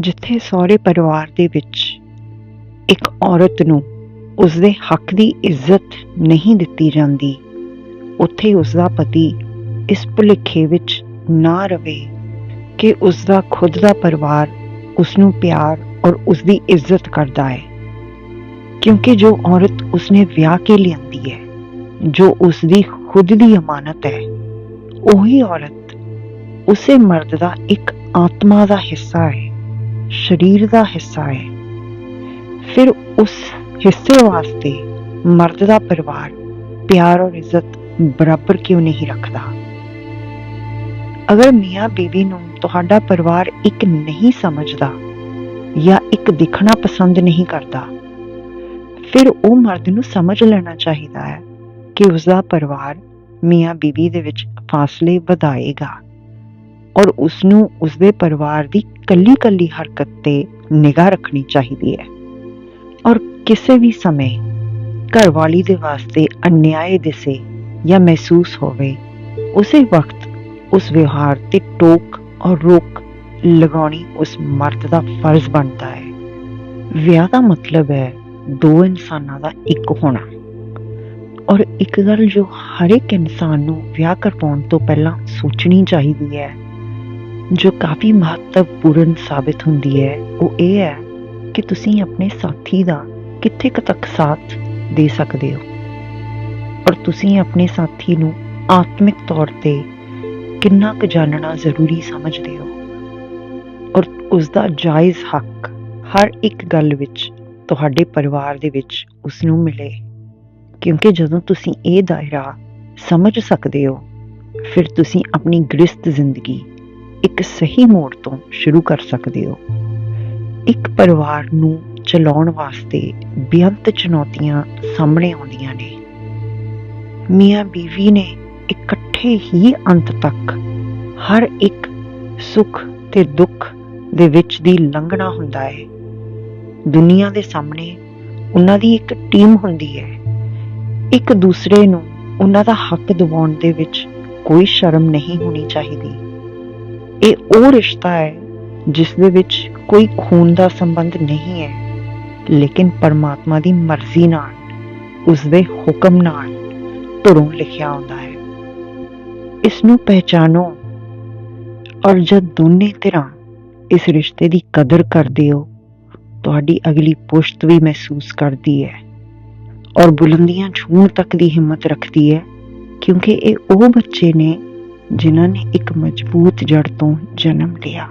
ਜਿੱਥੇ ਸਹੁਰੇ ਪਰਿਵਾਰ ਦੇ ਵਿੱਚ ਇੱਕ ਔਰਤ ਨੂੰ ਉਸਦੇ ਹੱਕ ਦੀ ਇੱਜ਼ਤ ਨਹੀਂ ਦਿੱਤੀ ਜਾਂਦੀ, ਉੱਥੇ ਉਸਦਾ ਪਤੀ ਇਸ ਭੁਲੇਖੇ ਵਿੱਚ ਨਾ ਰਵੇ ਕਿ ਉਸਦਾ ਖੁਦ ਦਾ ਪਰਿਵਾਰ ਉਸ ਨੂੰ ਪਿਆਰ ਔਰ ਉਸ ਦੀ ਇੱਜ਼ਤ ਕਰਦਾ ਹੈ। ਕਿਉਂਕਿ ਜੋ ਔਰਤ ਉਸਨੇ ਵਿਆਹ ਕੇ ਲਿਆਂਦੀ ਹੈ, ਜੋ ਉਸ ਦੀ ਖੁਦ ਦੀ ਅਮਾਨਤ ਹੈ, ਉਹੀ ਔਰਤ ਉਸੇ ਮਰਦ ਦਾ ਇੱਕ ਆਤਮਾ ਦਾ ਹਿੱਸਾ ਹੈ। ਸਰੀਰ ਦਾ ਹਿੱਸਾ ਹੈ। ਫਿਰ ਉਸ ਹਿੱਸੇ ਵਾਸਤੇ ਮਰਦ ਦਾ ਪਰਿਵਾਰ ਪਿਆਰ ਔਰ ਇੱਜ਼ਤ ਬਰਾਬਰ ਕਿਉਂ ਨਹੀਂ ਰੱਖਦਾ? ਅਗਰ ਮੀਆਂ ਬੀਵੀ ਨੂੰ ਤੁਹਾਡਾ ਪਰਿਵਾਰ ਇੱਕ ਨਹੀਂ ਸਮਝਦਾ ਜਾਂ ਇੱਕ ਦਿਖਣਾ ਪਸੰਦ ਨਹੀਂ ਕਰਦਾ, ਫਿਰ ਉਹ ਮਰਦ ਨੂੰ ਸਮਝ ਲੈਣਾ ਚਾਹੀਦਾ ਹੈ ਕਿ ਉਸਦਾ ਪਰਿਵਾਰ ਮੀਆਂ ਬੀਵੀ ਦੇ ਵਿੱਚ ਫਾਸਲੇ ਵਧਾਏਗਾ। ਔਰ ਉਸ ਨੂੰ ਉਸਦੇ ਪਰਿਵਾਰ ਦੀ ਕੱਲੀ ਕੱਲੀ ਹਰਕਤ ਤੇ ਨਿਗਾਹ ਰੱਖਣੀ ਚਾਹੀਦੀ ਹੈ। ਔਰ ਕਿਸੇ ਵੀ ਸਮੇਂ ਘਰਵਾਲੀ ਦੇ ਵਾਸਤੇ ਅਨਿਆਏ ਦਿਸੇ ਜਾਂ ਮਹਿਸੂਸ ਹੋਵੇ, ਉਸੇ ਵਕਤ ਉਸ ਵਿਵਹਾਰ ਤੇ ਟੋਕ ਔਰ ਰੋਕ ਲਗਾਉਣੀ ਉਸ ਮਰਦ ਦਾ ਫਰਜ਼ ਬਣਦਾ ਹੈ। ਵਿਆਹ ਦਾ ਮਤਲਬ ਹੈ ਦੋ ਇਨਸਾਨਾਂ ਦਾ ਇੱਕ ਹੋਣਾ। ਔਰ ਇੱਕ ਗੱਲ ਜੋ ਹਰ ਇੱਕ ਇਨਸਾਨ ਨੂੰ ਵਿਆਹ ਕਰਵਾਉਣ ਤੋਂ ਪਹਿਲਾਂ ਸੋਚਣੀ ਚਾਹੀਦੀ ਹੈ ਜੋ ਕਾਫੀ ਮਹੱਤਵਪੂਰਨ ਸਾਬਿਤ ਹੁੰਦੀ ਹੈ, ਉਹ ਇਹ ਹੈ ਕਿ ਤੁਸੀਂ ਆਪਣੇ ਸਾਥੀ ਦਾ ਕਿੱਥੇ ਕੁ ਤੱਕ ਸਾਥ ਦੇ ਸਕਦੇ ਹੋ। ਔਰ ਤੁਸੀਂ ਆਪਣੇ ਸਾਥੀ ਨੂੰ ਆਤਮਿਕ ਤੌਰ ਤੇ ਕਿੰਨਾ ਕੁ ਜਾਣਨਾ ਜ਼ਰੂਰੀ ਸਮਝਦੇ ਹੋ। ਔਰ ਉਸ ਦਾ ਜਾਇਜ਼ ਹੱਕ ਹਰ ਇੱਕ ਗੱਲ ਵਿੱਚ ਤੁਹਾਡੇ ਪਰਿਵਾਰ ਦੇ ਵਿੱਚ ਉਸ ਨੂੰ ਮਿਲੇ। ਕਿਉਂਕਿ ਜਦੋਂ ਤੁਸੀਂ ਇਹ ਦਾਇਰਾ ਸਮਝ ਸਕਦੇ ਹੋ, ਫਿਰ ਤੁਸੀਂ ਆਪਣੀ ਗ੍ਰਸਤ ਜ਼ਿੰਦਗੀ ਇੱਕ ਸਹੀ ਮੋੜ ਤੋਂ ਸ਼ੁਰੂ ਕਰ ਸਕਦੇ ਹੋ। ਇੱਕ ਪਰਿਵਾਰ ਨੂੰ ਚਲਾਉਣ ਵਾਸਤੇ ਬੇਅੰਤ ਚੁਣੌਤੀਆਂ ਸਾਹਮਣੇ ਆਉਂਦੀਆਂ ਨੇ। ਮੀਆਂ ਬੀਵੀ ਨੇ ਇਕੱਠੇ ਹੀ ਅੰਤ ਤੱਕ ਹਰ ਇੱਕ ਸੁੱਖ ਤੇ ਦੁੱਖ ਦੇ ਵਿੱਚ ਦੀ ਲੰਘਣਾ ਹੁੰਦਾ ਹੈ। ਦੁਨੀਆ ਦੇ ਸਾਹਮਣੇ ਉਹਨਾਂ ਦੀ ਇੱਕ ਟੀਮ ਹੁੰਦੀ ਹੈ। ਇੱਕ ਦੂਸਰੇ ਨੂੰ ਉਹਨਾਂ ਦਾ ਹੱਕ ਦਿਵਾਉਣ ਦੇ ਵਿੱਚ ਕੋਈ ਸ਼ਰਮ ਨਹੀਂ ਹੋਣੀ ਚਾਹੀਦੀ। ਇਹ ਉਹ ਰਿਸ਼ਤਾ ਹੈ ਜਿਸ ਦੇ ਵਿੱਚ ਕੋਈ ਖੂਨ ਦਾ ਸੰਬੰਧ ਨਹੀਂ ਹੈ, ਲੇਕਿਨ ਪਰਮਾਤਮਾ ਦੀ ਮਰਜ਼ੀ ਨਾਲ, ਉਸ ਦੇ ਹੁਕਮ ਨਾਲ ਧੁਰੋਂ ਲਿਖਿਆ ਹੁੰਦਾ ਹੈ। ਇਸ ਨੂੰ ਪਹਿਚਾਨੋ ਔਰ ਜਦ ਦੋਨੇ ਧਿਰਾਂ ਇਸ ਰਿਸ਼ਤੇ ਦੀ ਕਦਰ ਕਰਦੇ ਹੋ, ਤੁਹਾਡੀ ਅਗਲੀ ਪੁਸ਼ਤ ਵੀ ਮਹਿਸੂਸ ਕਰਦੀ ਹੈ ਔਰ ਬੁਲੰਦੀਆਂ ਛੂਣ ਤੱਕ ਦੀ ਹਿੰਮਤ ਰੱਖਦੀ ਹੈ, ਕਿਉਂਕਿ ਇਹ ਉਹ ਬੱਚੇ ਨੇ ਜਿਨ੍ਹਾਂ ਨੇ ਇੱਕ ਮਜ਼ਬੂਤ ਜੜ ਤੋਂ ਜਨਮ ਲਿਆ।